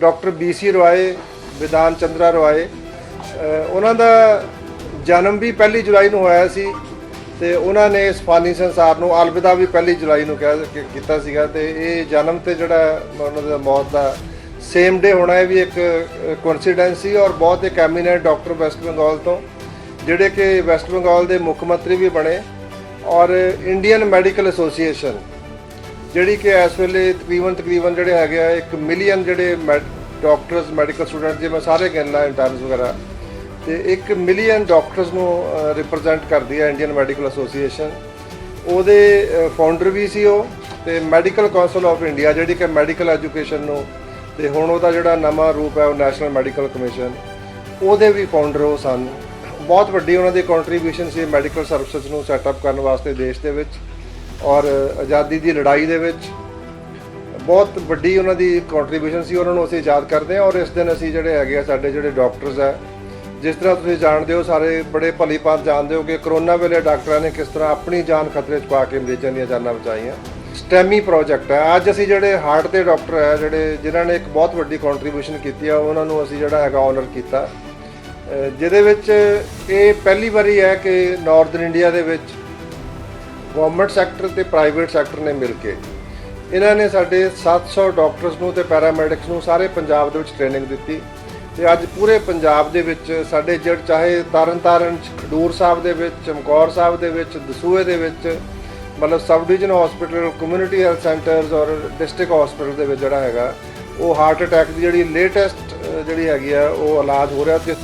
Doctor BC ਰੋਏ ਵਿਧਾਨ ਚੰਦਰਾ ਰੋਏ। ਉਹਨਾਂ ਦਾ ਜਨਮ ਵੀ ਪਹਿਲੀ ਜੁਲਾਈ ਨੂੰ ਹੋਇਆ ਸੀ ਤੇ ਉਹਨਾਂ ਨੇ ਇਸ ਫਾਨੀ ਸੰਸਾਰ ਨੂੰ ਅਲਵਿਦਾ ਵੀ ਪਹਿਲੀ ਜੁਲਾਈ ਨੂੰ ਕਿਹਾ ਕੀਤਾ ਸੀਗਾ ਤੇ ਇਹ ਜਨਮ ਤੇ ਜਿਹੜਾ ਉਹਨਾਂ ਦਾ ਮੌਤ ਦਾ ਸੇਮ ਡੇ ਹੋਣਾ ਇਹ ਵੀ ਇੱਕ ਕੋਇਨਸੀਡੈਂਸ ਸੀ ਔਰ ਬਹੁਤ ਹੀ ਕੈਮੀਨੈਂਟ ਡਾਕਟਰ ਵੈਸਟ ਬੰਗਾਲ ਤੋਂ, ਜਿਹੜੇ ਕਿ ਵੈਸਟ ਬੰਗਾਲ ਦੇ ਮੁੱਖ ਮੰਤਰੀ ਵੀ ਬਣੇ ਔਰ ਇੰਡੀਅਨ ਮੈਡੀਕਲ ਐਸੋਸੀਏਸ਼ਨ ਜਿਹੜੀ ਕਿ ਇਸ ਵੇਲੇ ਤਕਰੀਬਨ ਤਕਰੀਬਨ ਜਿਹੜੇ ਹੈਗੇ ਆ 1 ਮਿਲੀਅਨ ਜਿਹੜੇ ਡਾਕਟਰਸ ਮੈਡੀਕਲ ਸਟੂਡੈਂਟ ਜੇ ਮੈਂ ਸਾਰੇ ਕਹਿੰਦਾ ਇੰਟਰਨਸ ਵਗੈਰਾ, ਤੇ 1 ਮਿਲੀਅਨ ਡਾਕਟਰਸ ਨੂੰ ਰਿਪਰੈਜ਼ੈਂਟ ਕਰਦੀ ਹੈ ਇੰਡੀਅਨ ਮੈਡੀਕਲ ਐਸੋਸੀਏਸ਼ਨ ਉਹਦੇ ਫਾਊਂਡਰ ਵੀ ਸੀ ਉਹ, ਤੇ ਮੈਡੀਕਲ ਕਾਉਂਸਲ ਆਫ ਇੰਡੀਆ ਜਿਹੜੀ ਕਿ ਮੈਡੀਕਲ ਐਜੂਕੇਸ਼ਨ ਨੂੰ, ਤੇ ਹੁਣ ਉਹਦਾ ਜਿਹੜਾ ਨਵਾਂ ਰੂਪ ਹੈ ਉਹ ਨੈਸ਼ਨਲ ਮੈਡੀਕਲ ਕਮਿਸ਼ਨ ਉਹਦੇ ਵੀ ਫਾਊਂਡਰ ਉਹ ਸਨ। ਬਹੁਤ ਵੱਡੀ ਉਹਨਾਂ ਦੀ ਕੰਟਰੀਬਿਊਸ਼ਨ ਸੀ ਮੈਡੀਕਲ ਸਰਵਿਸਿਜ਼ ਨੂੰ ਸੈਟਅਪ ਕਰਨ ਵਾਸਤੇ ਦੇਸ਼ ਦੇ ਵਿੱਚ। ਔਰ ਆਜ਼ਾਦੀ ਦੀ ਲੜਾਈ ਦੇ ਵਿੱਚ ਬਹੁਤ ਵੱਡੀ ਉਹਨਾਂ ਦੀ ਕੰਟਰੀਬਿਊਸ਼ਨ ਸੀ, ਉਹਨਾਂ ਨੂੰ ਅਸੀਂ ਯਾਦ ਕਰਦੇ ਹਾਂ ਔਰ ਇਸ ਦਿਨ ਅਸੀਂ ਜਿਹੜੇ ਹੈਗੇ ਆ, ਸਾਡੇ ਜਿਹੜੇ ਡਾਕਟਰਸ ਆ, ਜਿਸ ਤਰ੍ਹਾਂ ਤੁਸੀਂ ਜਾਣਦੇ ਹੋ, ਸਾਰੇ ਬੜੇ ਭਲੀ ਭਾਂਤ ਜਾਣਦੇ ਹੋ ਕਿ ਕਰੋਨਾ ਵੇਲੇ ਡਾਕਟਰਾਂ ਨੇ ਕਿਸ ਤਰ੍ਹਾਂ ਆਪਣੀ ਜਾਨ ਖਤਰੇ 'ਚ ਪਾ ਕੇ ਮਰੀਜ਼ਾਂ ਦੀਆਂ ਜਾਨਾਂ ਬਚਾਈਆਂ। ਸਟੈਮੀ ਪ੍ਰੋਜੈਕਟ ਹੈ ਅੱਜ ਅਸੀਂ ਜਿਹੜੇ ਹਾਰਟ ਦੇ ਡਾਕਟਰ ਹੈ ਜਿਹੜੇ ਜਿਨ੍ਹਾਂ ਨੇ ਇੱਕ ਬਹੁਤ ਵੱਡੀ ਕੰਟਰੀਬਿਊਸ਼ਨ ਕੀਤੀ ਆ, ਉਹਨਾਂ ਨੂੰ ਅਸੀਂ ਜਿਹੜਾ ਹੈਗਾ ਆਨਰ ਕੀਤਾ। ਜਿਹਦੇ ਵਿੱਚ ਇਹ ਪਹਿਲੀ ਵਾਰੀ ਹੈ ਕਿ ਨਾਰਥਰਨ ਇੰਡੀਆ ਦੇ ਵਿੱਚ ਗਵਰਨਮੈਂਟ ਸੈਕਟਰ ਤੇ ਪ੍ਰਾਈਵੇਟ ਸੈਕਟਰ ਨੇ ਮਿਲ ਕੇ। ਇਹਨਾਂ ਨੇ ਸਾਡੇ 700 ਡਾਕਟਰਸ ਨੂੰ ਤੇ ਪੈਰਾਮੈਡਿਕਸ ਨੂੰ ਸਾਰੇ ਪੰਜਾਬ ਦੇ ਵਿੱਚ ਟ੍ਰੇਨਿੰਗ ਦਿੱਤੀ। ਤੇ ਅੱਜ ਪੂਰੇ ਪੰਜਾਬ ਦੇ ਵਿੱਚ ਸਾਡੇ ਜਿਹੜੇ ਚਾਹੇ ਤਰਨਤਾਰਨ ਚ, ਖਡੂਰ ਸਾਹਿਬ ਦੇ ਵਿੱਚ ਚਮਕੌਰ ਸਾਹਿਬ ਦੇ ਵਿੱਚ ਦਸੂਏ ਦੇ ਵਿੱਚ ਮਤਲਬ sub division hospital community health centres ਔਰ ਡਿਸਟ੍ਰਿਕਟ ਹਸਪੀਟਲ ਦੇ ਵਿੱਚ ਜਿਹੜਾ ਹੈਗਾ ਉਹ ਹਾਰਟ ਅਟੈਕ ਦੀ ਜਿਹੜੀ ਲੇਟੈਸਟ ਜਿਹੜੀ ਹੈਗੀ ਆ ਉਹ ਇਲਾਜ ਹੋ ਰਿਹਾ ਤੇ